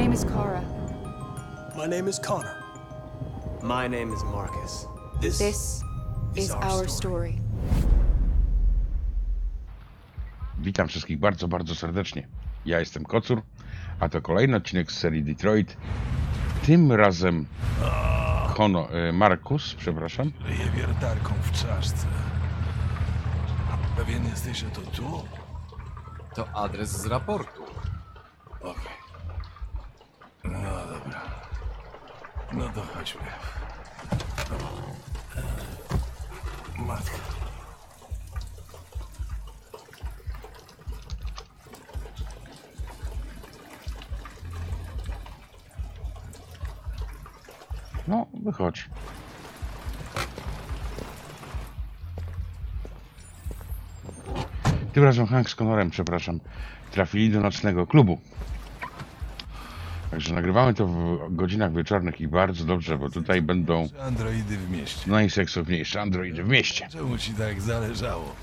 name is Kara. My name is Connor. My name is Marcus. This, This is our story. Witam wszystkich bardzo, bardzo serdecznie. Ja jestem Kocur, a to kolejny odcinek z serii Detroit. Tym razem Hono, e, Markus, przepraszam. Leje wiertarką w czaszce. Pewien jesteś, że to tu? To adres z raportu. Okej. No dobra. No to chodźmy. Matka. No, wychodź. Tym razem Hank z Connorem, przepraszam, trafili do nocnego klubu. Także nagrywamy to w godzinach wieczornych i bardzo dobrze, bo tutaj będą Androidy w mieście. najseksowniejsze androidy w mieście. Czemu ci tak zależało?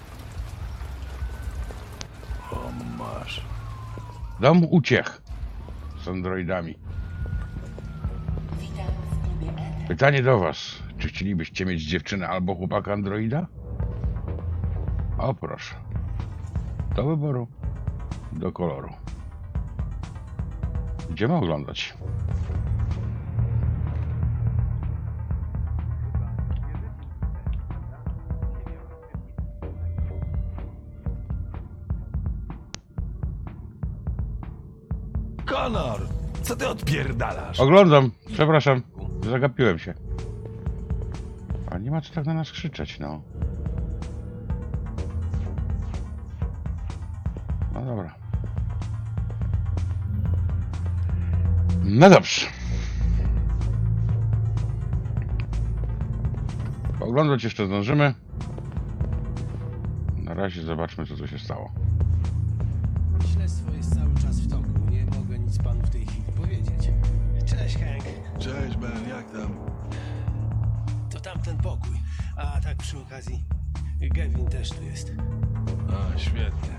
O, masz. Dom uciech z androidami. Pytanie do was. Czy chcielibyście mieć dziewczynę albo chłopaka androida? O proszę. Do wyboru. Do koloru. Idziemy oglądać. Konor! Co ty odpierdalasz? Oglądam. Przepraszam. Zagapiłem się. A nie ma co tak na nas krzyczeć, no. No dobra. No dobrze. Oglądać jeszcze zdążymy. Na razie zobaczmy, co tu się stało. Śledztwo jest cały czas w toku. Nie mogę nic panu w tej chwili powiedzieć. Cześć, Hank. Cześć, Ben, jak tam? To tamten pokój. A tak przy okazji, Gavin też tu jest. A, świetnie.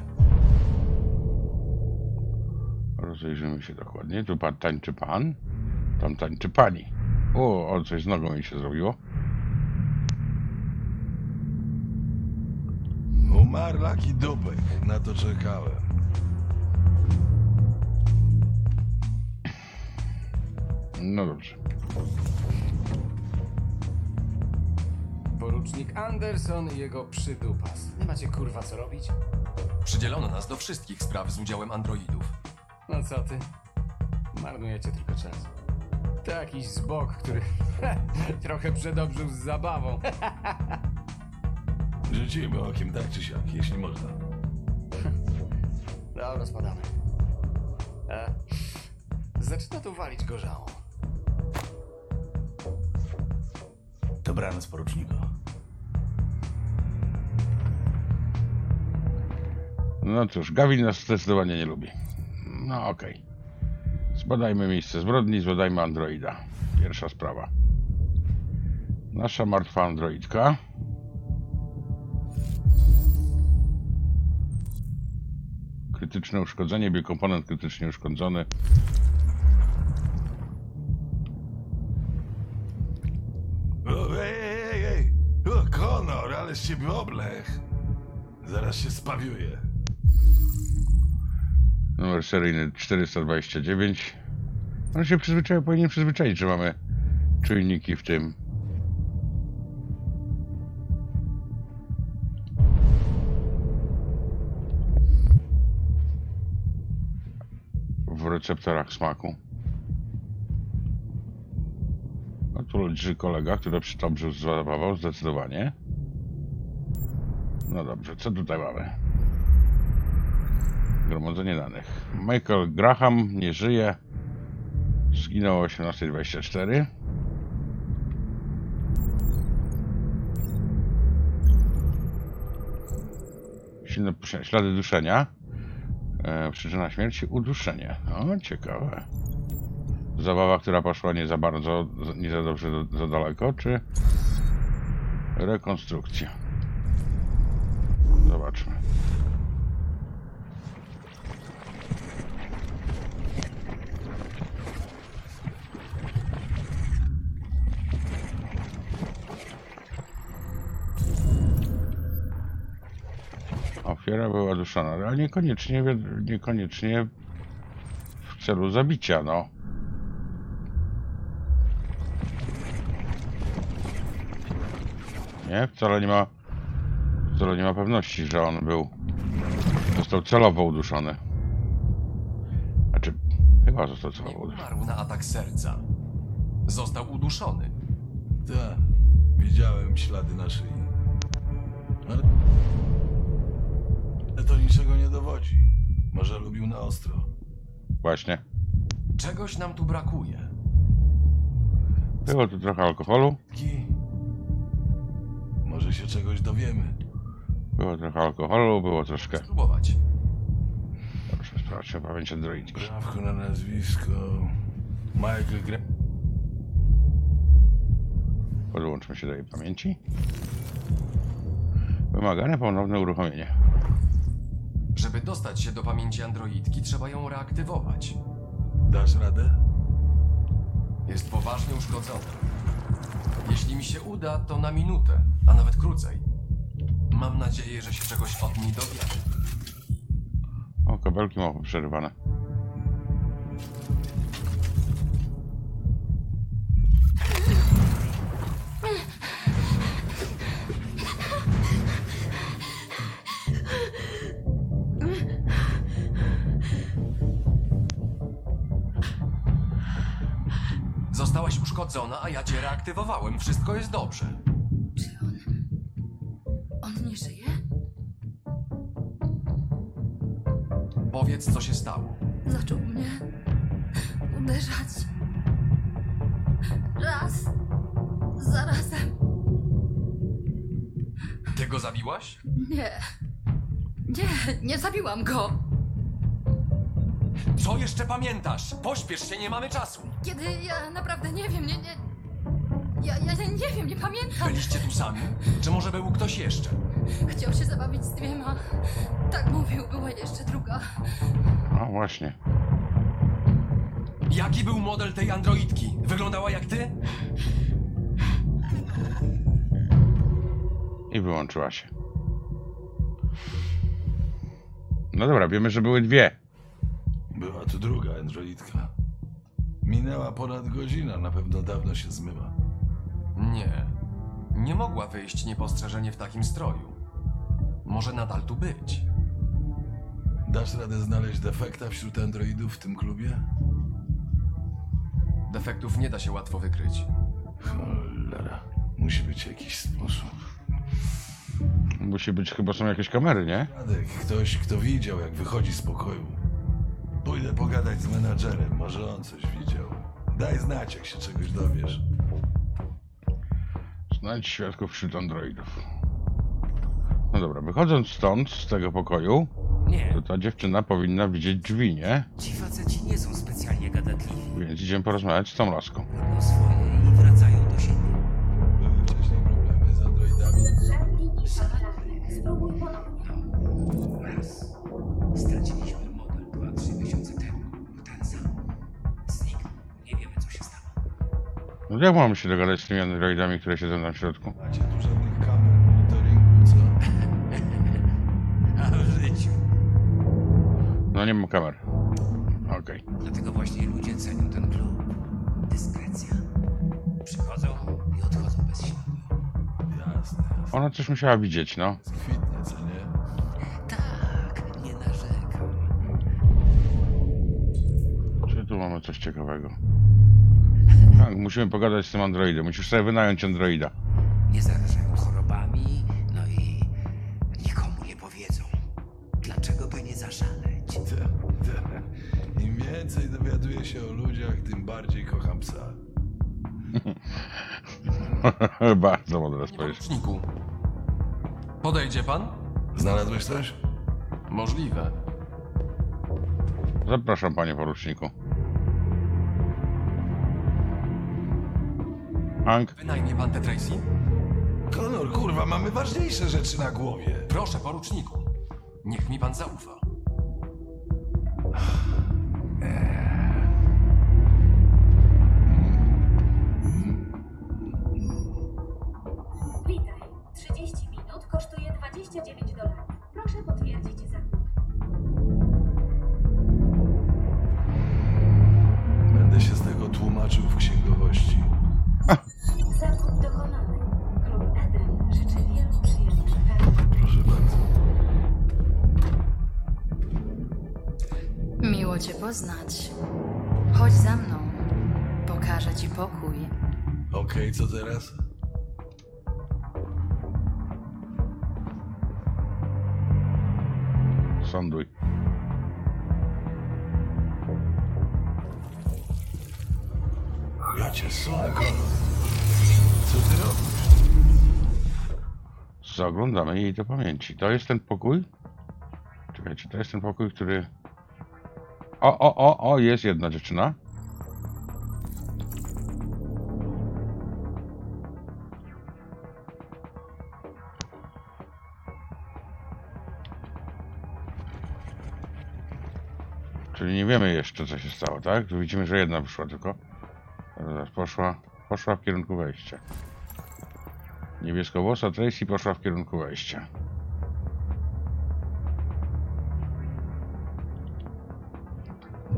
Rozejrzymy się dokładnie. Tu pan tańczy pan, tam tańczy pani. O, o coś z nogą mi się zrobiło. Umarł Laki Dubek. Na to czekałem. No dobrze. Porucznik Anderson i jego przydupas. Nie macie kurwa co robić? Przydzielono nas do wszystkich spraw z udziałem androidów. No co ty? Marnujecie tylko czas. To jakiś zbok, który trochę przedobrzył z zabawą. Rzucimy okiem tak czy siak, jeśli można. Dobra, spadamy. E, zaczyna tu walić gorzałą. Dobranoc, poruczniku. No cóż, Gawin nas zdecydowanie nie lubi. No okej. Zbadajmy miejsce zbrodni, zbadajmy androida. Pierwsza sprawa. Nasza martwa androidka. Krytyczne uszkodzenie, biokomponent krytycznie uszkodzony. O, ej, ej, ej! O, Konor, ale z ciebie oblech. Zaraz się spawiuję. Numer seryjny 429. On się przyzwyczaił, powinien przyzwyczaić, że mamy czujniki w tym. W receptorach smaku. No tu leży kolega, który przy dobrze zabawał, zdecydowanie. No dobrze, co tutaj mamy? Gromadzenie danych. Michael Graham nie żyje. Zginął o 18.24. Silne ślady duszenia. E, przyczyna śmierci uduszenie. O, ciekawe. Zabawa, która poszła nie za bardzo, nie za dobrze, za daleko, czy rekonstrukcja? Zobaczmy. Ofiara była duszona, ale niekoniecznie, niekoniecznie w celu zabicia, no. Nie, wcale nie ma, wcale nie ma pewności, że on był, został celowo uduszony. Znaczy, chyba został celowo uduszony. umarł na atak serca. Został uduszony. Tak, widziałem ślady na szyi. Ale... Ale to niczego nie dowodzi. Może lubił na ostro. Właśnie. Czegoś nam tu brakuje. Było tu trochę alkoholu, Ki? Może się czegoś dowiemy. było trochę alkoholu, było troszkę... Spróbować. Proszę sprawdzić o pamięci androidki. Prawko na nazwisko... Michael Gra... Podłączmy się do jej pamięci. Wymagane ponowne uruchomienie. Żeby dostać się do pamięci androidki, trzeba ją reaktywować. Dasz radę? Jest poważnie uszkodzona. Jeśli mi się uda, to na minutę, a nawet krócej. Mam nadzieję, że się czegoś od niej dowiemy. O, kabelki ma przerywane. A ja cię reaktywowałem. Wszystko jest dobrze. Czy on... On nie żyje? Powiedz, co się stało. Zaczął mnie uderzać. Raz. Zarazem. Ty go zabiłaś? Nie. Nie, nie zabiłam go. Co jeszcze pamiętasz? Pośpiesz się, nie mamy czasu. Kiedy ja naprawdę nie wiem, nie, nie... Ja, ja, ja nie wiem, nie pamiętam. Byliście tu sami? Czy może był ktoś jeszcze? Chciał się zabawić z dwiema. Tak mówił, była jeszcze druga. A właśnie. Jaki był model tej androidki? Wyglądała jak ty? I wyłączyła się. No dobra, wiemy, że były dwie. Była tu druga androidka. Minęła ponad godzina, na pewno dawno się zmyła. Nie. Nie mogła wyjść niepostrzeżenie w takim stroju. Może nadal tu być. Dasz radę znaleźć defekta wśród androidów w tym klubie? Defektów nie da się łatwo wykryć. Cholera. Musi być jakiś sposób. Musi być, chyba są jakieś kamery, nie? Radek, ktoś, kto widział, jak wychodzi z pokoju. Pójdę pogadać z menadżerem, może on coś widział. Daj znać, jak się czegoś dowiesz. Znajdź świadków wśród androidów. No dobra, wychodząc stąd, z tego pokoju, Nie, to ta dziewczyna powinna widzieć drzwi, nie? ci faceci nie są specjalnie gadatliwi. Więc idziemy porozmawiać z tą laską. Robią swoje No jak mamy się dogadać z tymi androidami, które siedzą tam w środku? Macie tu żadnych kamer monitoringu, co? A w życiu. No nie mam kamer. Okej. Dlatego właśnie ludzie cenią ten klub. Dyskrecja. Przychodzą i odchodzą bez śladu. Jasne. Ona coś musiała widzieć, no. Kwitnie, co nie? Tak, nie narzekam. Czy tu mamy coś ciekawego? Tak, musimy pogadać z tym androidem. Musisz sobie wynająć androida. Nie zarażają chorobami, no i nikomu nie powiedzą. Dlaczego by nie zaszaleć? Te. Im więcej dowiaduję się o ludziach, tym bardziej kocham psa. Bardzo mądre Nie spojrzenie. Podejdzie pan? Znalazłeś coś? Możliwe. Zapraszam, panie poruczniku. Hank, Wynajmie pan te Tracy? Konor, kurwa, mamy ważniejsze rzeczy na głowie. Proszę, poruczniku. Niech mi pan zaufa. Sąduj. Ja cię. Co ty robisz? Zaglądamy jej do pamięci. To jest ten pokój? Czekajcie, to jest ten pokój, który... O, o, o, o, jest jedna dziewczyna. Czyli nie wiemy jeszcze, co się stało, tak? Tu widzimy, że jedna wyszła tylko. Zaraz, Poszła, poszła w kierunku wejścia. Niebieskowłosa Tracy poszła w kierunku wejścia.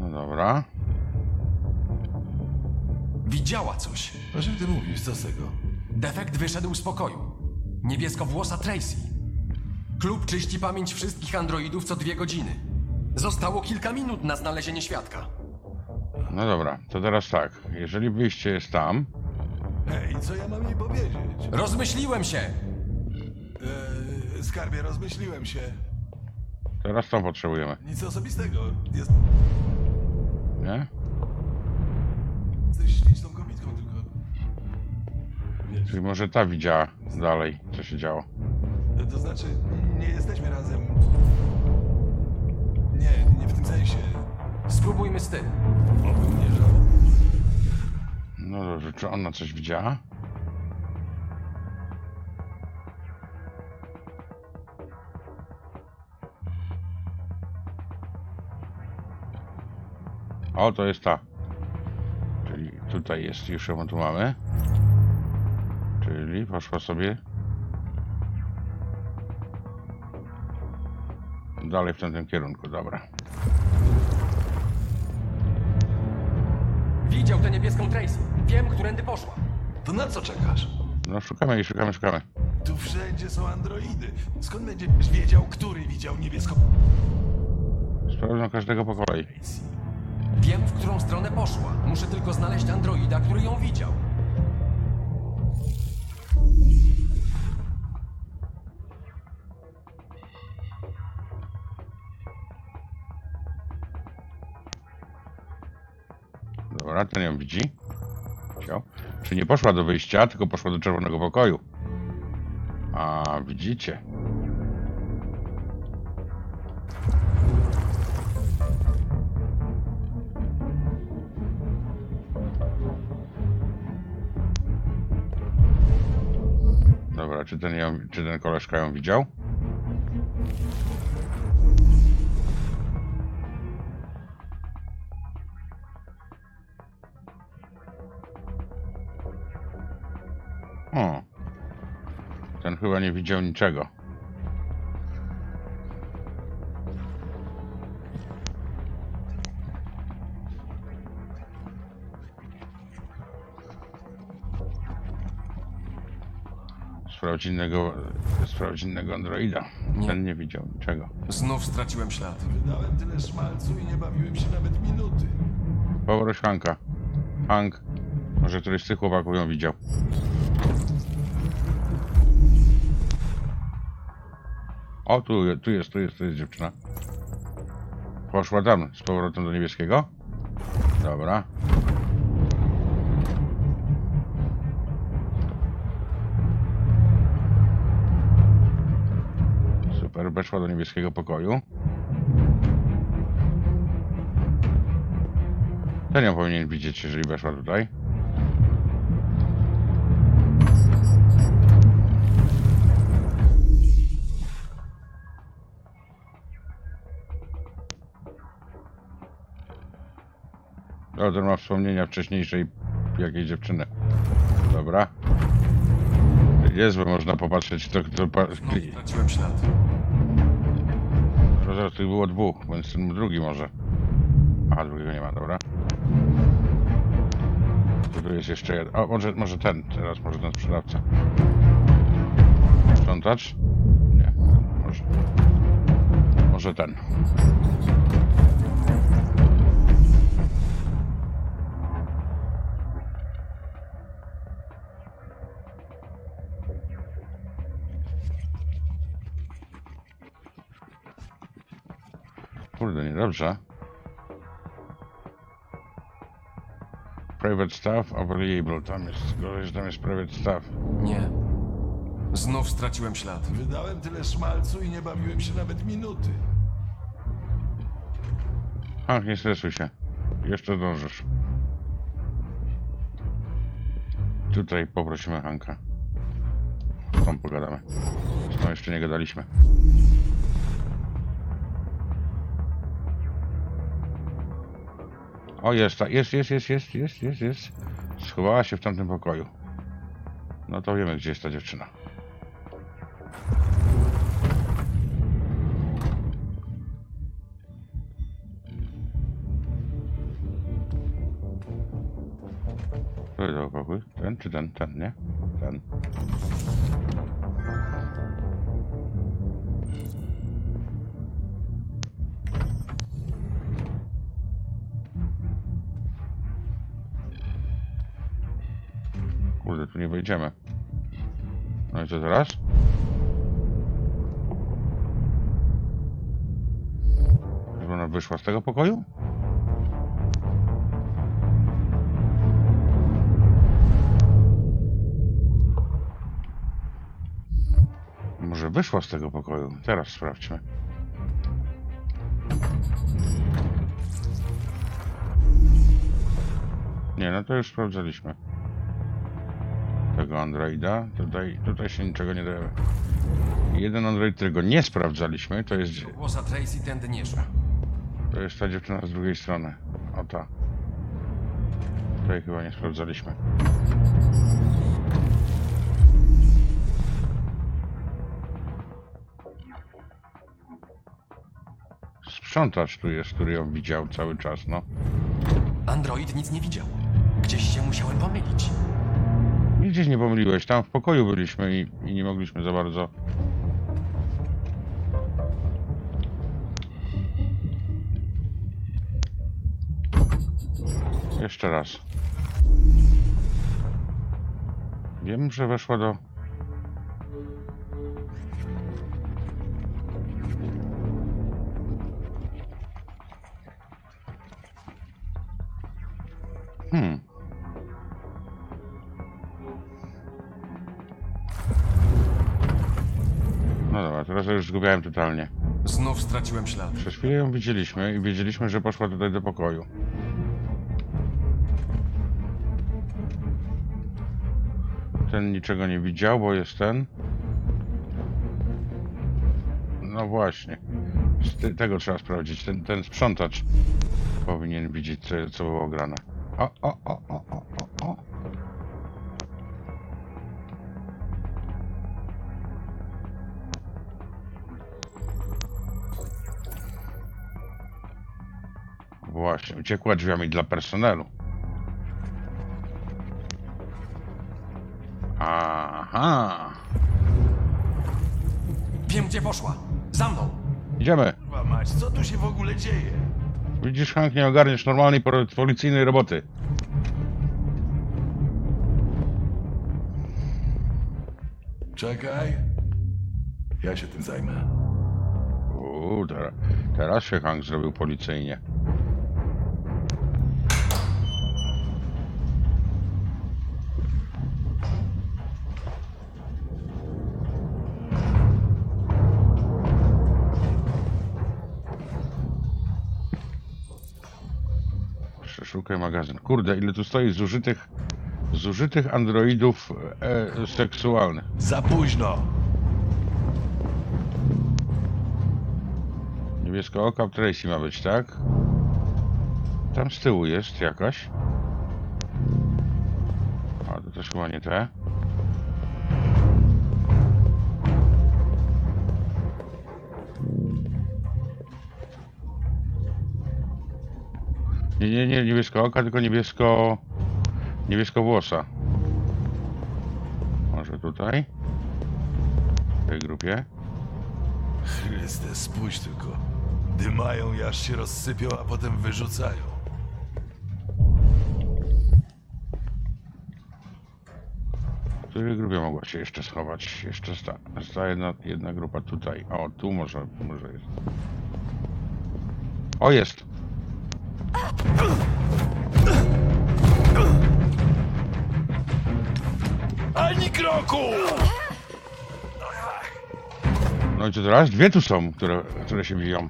No dobra. Widziała coś. O czym ty mówisz? Co z tego? Defekt wyszedł z pokoju. Niebieskowłosa Tracy. Klub czyści pamięć wszystkich androidów co dwie godziny. Zostało kilka minut na znalezienie świadka. No dobra, to teraz tak. Jeżeli wyjście jest tam, Ej, co ja mam jej powiedzieć? Rozmyśliłem się! Eee, skarbie, rozmyśliłem się. teraz to potrzebujemy, Nic osobistego. Jest... nie? Jesteś śliczną kobietką, tylko... Wiesz, Czyli może ta widziała dalej, co się działo. to znaczy, nie jesteśmy razem... Spróbujmy z tym. Obym nie. No dobrze, czy ona coś widziała? O, to jest ta. Czyli tutaj jest, już ją tu mamy. Czyli poszła sobie dalej w tamtym kierunku, dobra. Widział tę niebieską Tracy. Wiem, którędy poszła. To na co czekasz? No szukamy jej, szukamy, szukamy. Tu wszędzie są androidy. Skąd będziesz wiedział, który widział niebieską... Sprawdzam każdego po kolei. Wiem, w którą stronę poszła. Muszę tylko znaleźć androida, który ją widział. Dobra, ten ją widzi. Czy nie poszła do wyjścia, tylko poszła do czerwonego pokoju. A, widzicie. Dobra, czy ten, ją, czy ten koleżka ją widział? Chyba nie widział niczego. Sprawdź innego, sprawdź innego androida. Nie. Ten nie widział niczego. Znów straciłem ślad. Wydałem tyle szmalcu i nie bawiłem się nawet minuty. Poproś Hanka. Hank, może któryś z tych chłopaków ją widział. O, tu, tu jest, tu jest, tu jest dziewczyna. Poszła tam, z powrotem do niebieskiego. Dobra. Super, weszła do niebieskiego pokoju. Ten ją powinien widzieć, jeżeli weszła tutaj. Ten ma wspomnienia wcześniejszej jakiejś dziewczyny. Dobra. Jest, bo można popatrzeć, kto, kto pa, Znów straciłem ślad. Rozumiem, tych było dwóch, więc ten drugi może. Aha, drugiego nie ma, dobra. Tu jest jeszcze jeden. O, może, może ten, teraz może ten sprzedawca. Sprzątacz? Nie, może. Może ten. Kurde, niedobrze. Private staff available. Tam jest, gorzej, że tam jest private staff. Nie. Znów straciłem ślad. Wydałem tyle szmalcu i nie bawiłem się nawet minuty. Ach, nie stresuj się. Jeszcze dążysz. Tutaj poprosimy Hanka. Z tą pogadamy. Z tą jeszcze nie gadaliśmy. O, jest, jest, jest, jest, jest, jest, jest, jest. Schowała się w tamtym pokoju. No to wiemy, gdzie jest ta dziewczyna. Który to pokój? Ten czy ten? Ten, nie? Ten. Tu nie wejdziemy. No i co teraz? Żeby ona wyszła z tego pokoju? Może wyszła z tego pokoju. Teraz sprawdźmy. Nie, no to już sprawdzaliśmy. Tego Androida. Tutaj, tutaj się niczego nie dowiemy. Jeden Android, którego nie sprawdzaliśmy, to jest, Głosa Tracy tędy nie szła. to jest ta dziewczyna z drugiej strony. O ta. Tutaj chyba nie sprawdzaliśmy. Sprzątacz tu jest, który ją widział cały czas, no. Android nic nie widział. Gdzieś się musiałem pomylić. Nigdzie się nie pomyliłeś, tam w pokoju byliśmy i, i nie mogliśmy za bardzo. Jeszcze raz. Wiem, że weszła do. Już zgubiałem totalnie. Znów straciłem ślad. Przez chwilę ją widzieliśmy i wiedzieliśmy, że poszła tutaj do pokoju. Ten niczego nie widział, bo jest ten. No właśnie. Z tego trzeba sprawdzić. Ten, ten sprzątacz powinien widzieć, co, co było grane. O, o, o, o, o. Właśnie, uciekła drzwiami dla personelu. Aha. Wiem, gdzie poszła. Za mną. Idziemy. Kurwa mać, co tu się w ogóle dzieje? Widzisz, Hank, nie ogarniesz normalnej policyjnej roboty. Czekaj. Ja się tym zajmę. Uuu, teraz, teraz się Hank zrobił policyjnie. Magazyn. Kurde, ile tu stoi zużytych, zużytych androidów e, seksualnych. Za późno! Niebieska oka w Tracy ma być, tak? Tam z tyłu jest jakaś. A to też chyba nie te. Nie, nie, nie niebieska oka, tylko niebiesko... Niebiesko włosa. Może tutaj? W tej grupie? Chryste, spójrz tylko. Dymają i aż się rozsypią, a potem wyrzucają. W której grupie mogła się jeszcze schować? Jeszcze sta, sta jedna, jedna grupa tutaj. O, tu może, może jest. O, jest. Ani kroku! No i co teraz? Dwie tu są, które, które się biją.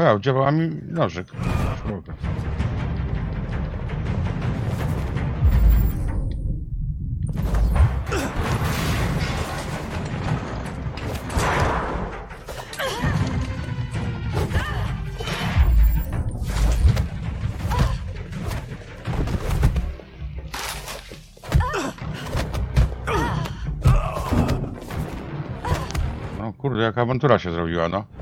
O działała mi nożyk. No kurde, jaka awantura się zrobiła, no.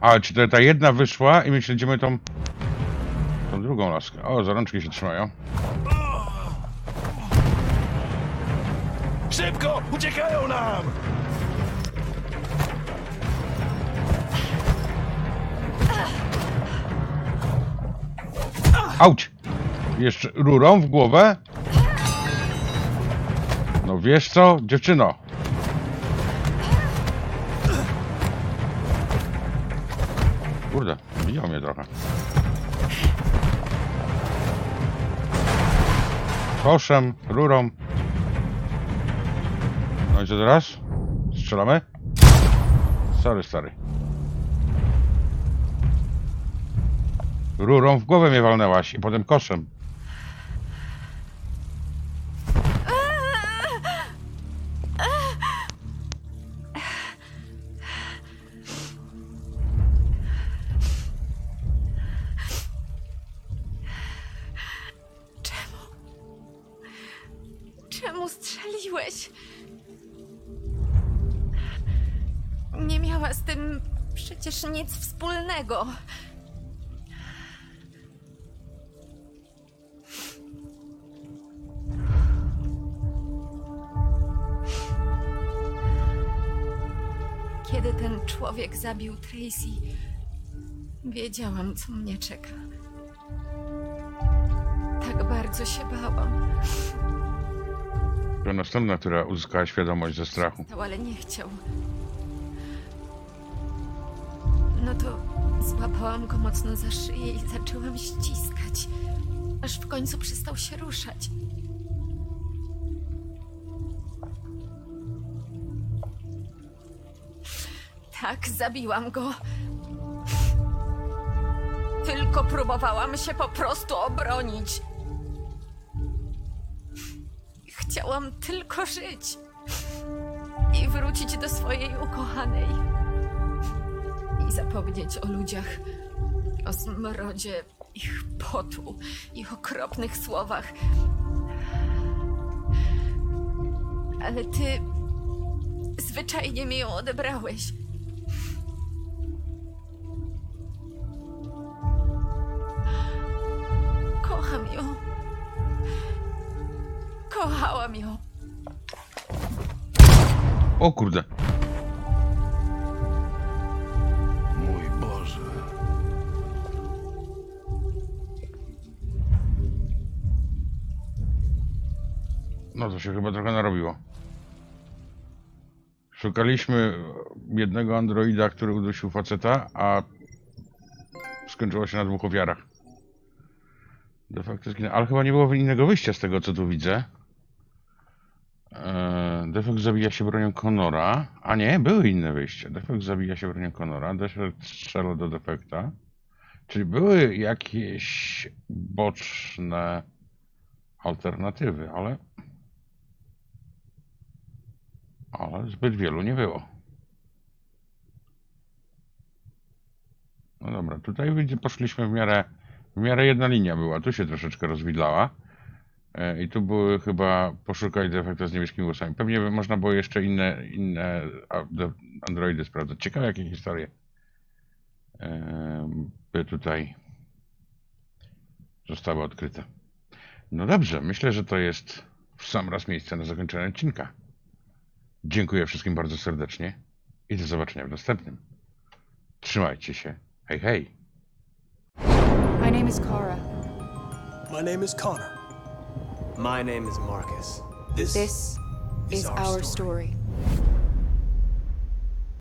A, czy to ta jedna wyszła i my śledzimy tą... tą drugą laskę. O, za rączki się trzymają. Szybko! Uciekają nam! Auć! Jeszcze rurą w głowę? No wiesz co, dziewczyno? Kurde, widział mnie trochę. Koszem, rurą. No i co teraz? Strzelamy? Sorry, stary. Rurą w głowę mnie walnęłaś i potem koszem. Czemu strzeliłeś? Nie miała z tym przecież nic wspólnego. Kiedy ten człowiek zabił Tracy, wiedziałam, co mnie czeka. Tak bardzo się bałam. To następna, która uzyskała świadomość ze strachu. Ale nie chciał. No to złapałam go mocno za szyję i zaczęłam ściskać, aż w końcu przestał się ruszać. Tak, zabiłam go. Tylko próbowałam się po prostu obronić. Chciałam tylko żyć i wrócić do swojej ukochanej. I zapomnieć o ludziach, o smrodzie ich potu, ich okropnych słowach. Ale ty zwyczajnie mi ją odebrałeś. Kochałam ją. O kurde. Mój Boże. No to się chyba trochę narobiło. Szukaliśmy jednego androida, który udusił faceta, a skończyło się na dwóch ofiarach. De facto. Ale chyba nie było innego wyjścia z tego, co tu widzę. Eee, Defekt zabija się bronią Conora. A nie, były inne wyjścia. Defekt zabija się bronią Conora. Defekt strzela do defekta. Czyli były jakieś boczne alternatywy, ale ale zbyt wielu nie było. No dobra, tutaj poszliśmy w miarę, w miarę jedna linia była, tu się troszeczkę rozwidlała. E, I tu były chyba poszukać defekta z niebieskimi głosami. Pewnie można było jeszcze inne, inne androidy sprawdzać. Ciekawe jakie historie by tutaj zostały odkryte. No dobrze, myślę, że to jest w sam raz miejsce na zakończenie odcinka. Dziękuję wszystkim bardzo serdecznie i do zobaczenia w następnym. Trzymajcie się. Hej, hej. My name is Kara. My name is Connor. My name is Marcus. This, This is our story.